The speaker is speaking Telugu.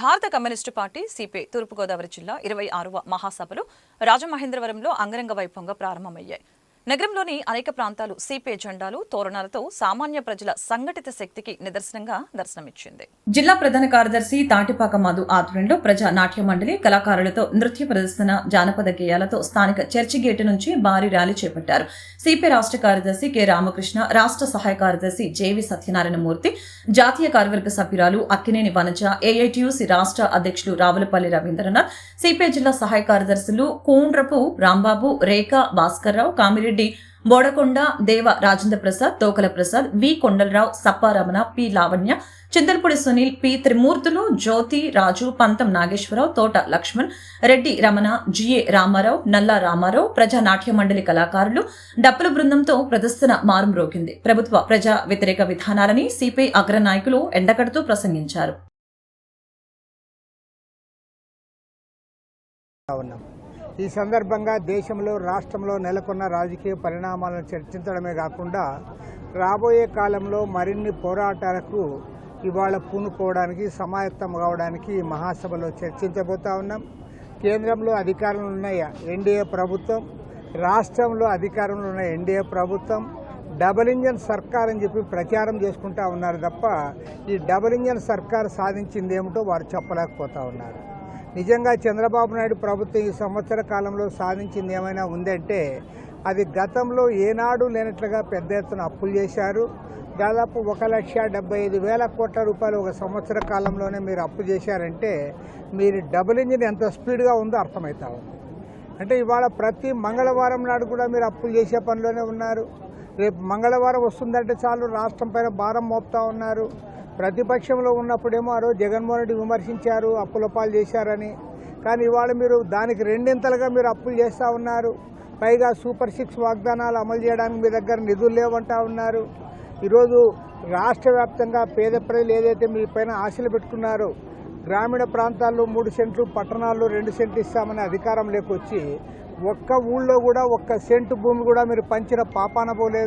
భారత కమ్యూనిస్టు పార్టీ సిపిఐ తూర్పుగోదావరి జిల్లా ఇరవై ఆరవ మహాసభలు రాజమహేంద్రవరంలో అంగరంగ వైభవంగా ప్రారంభమయ్యాయి. నగరంలోని అనేక ప్రాంతాలు సిపిఐ జెండాలు తోరణాలతో సామాన్య ప్రజల సంఘటిత శక్తికి నిదర్శనంగా దర్శనమిచ్చింది. జిల్లా ప్రధాన కార్యదర్శి తాటిపాక మధు ఆధ్వర్యంలో ప్రజా నాట్య మండలి కళాకారులతో నృత్య ప్రదర్శన జానపద గేయాలతో స్థానిక చర్చి గేటు నుంచి భారీ ర్యాలీ చేపట్టారు. సిపిఐ రాష్ట్ర కార్యదర్శి కె. రామకృష్ణ రాష్ట్ర సహాయ కార్యదర్శి జేవి సత్యనారాయణ మూర్తి జాతీయ కార్యవర్గ సభ్యురాలు అక్కినేని వనజ ఏఐటియుసి రాష్ట్ర అధ్యక్షులు రావులపల్లి రవీంద్రనాథ్ సిపిఐ జిల్లా సహాయ కార్యదర్శులు కూండ్రపు రాంబాబు రేఖ Bhaskar Rao Kamireddy Bodakonda Deva Rajendra Prasad Tokala Prasad V Kondalarao Sapparamana P Lavanya Chintalapudi Sunil P Trimurthulu Jyothi Raju Pantham Nageswararao Thota Lakshman Reddy Ramana GA Ramarao Nalla Ramarao ప్రజా నాట్య మండలి కళాకారులు డప్పుల బృందంతో ప్రదర్శన మారుమ్రోగింది ప్రభుత్వ ప్రజా వ్యతిరేక విధానాలని సిపిఐ అగ్రనాయకులు ఎండకడుతూ ప్రసంగించారు. ఈ సందర్భంగా దేశంలో రాష్ట్రంలో నెలకొన్న రాజకీయ పరిణామాలను చర్చించడమే కాకుండా రాబోయే కాలంలో మరిన్ని పోరాటాలకు ఇవాళ పూనుకోవడానికి సమాయత్తం కావడానికి ఈ మహాసభలో చర్చించబోతా ఉన్నాం. కేంద్రంలో అధికారంలో ఉన్న ఎన్డీఏ ప్రభుత్వం రాష్ట్రంలో అధికారంలో ఉన్న ఎన్డీఏ ప్రభుత్వం డబుల్ ఇంజన్ సర్కార్ అని చెప్పి ప్రచారం చేసుకుంటా ఉన్నారు తప్ప ఈ డబుల్ ఇంజన్ సర్కార్ సాధించింది ఏమిటో వారు చెప్పలేకపోతా ఉన్నారు. నిజంగా చంద్రబాబు నాయుడు ప్రభుత్వం ఈ సంవత్సర కాలంలో సాధించింది ఏమైనా ఉందంటే అది గతంలో ఏనాడు లేనట్లుగా పెద్ద ఎత్తున అప్పులు చేశారు. దాదాపు ఒక లక్ష డెబ్బై ఐదు వేల కోట్ల రూపాయలు ఒక సంవత్సర కాలంలోనే మీరు అప్పు చేశారంటే మీరు డబుల్ ఇంజిన్ ఎంత స్పీడ్గా ఉందో అర్థమవుతా ఉంది. అంటే ఇవాళ ప్రతి మంగళవారం నాడు కూడా మీరు అప్పులు చేసే పనిలోనే ఉన్నారు. రేపు మంగళవారం వస్తుందంటే చాలు రాష్ట్రం పైన భారం మోపుతా ఉన్నారు. ప్రతిపక్షంలో ఉన్నప్పుడేమో ఆ రోజు జగన్మోహన్ రెడ్డి విమర్శించారు అప్పులపాలు చేశారని. కానీ ఇవాళ మీరు దానికి రెండింతలుగా మీరు అప్పులు చేస్తూ ఉన్నారు. పైగా సూపర్ సిక్స్ వాగ్దానాలు అమలు చేయడానికి మీ దగ్గర నిధులు లేవంటా ఉన్నారు. ఈరోజు రాష్ట్ర వ్యాప్తంగా పేద ప్రజలు ఏదైతే మీ పైన ఆశలు పెట్టుకున్నారో గ్రామీణ ప్రాంతాల్లో మూడు సెంట్లు పట్టణాల్లో రెండు సెంట్లు ఇస్తామని అధికారం లేకొచ్చి ఒక్క ఊళ్ళో కూడా ఒక్క సెంటు భూమి కూడా మీరు పంచిన పాపాన పోలేదు.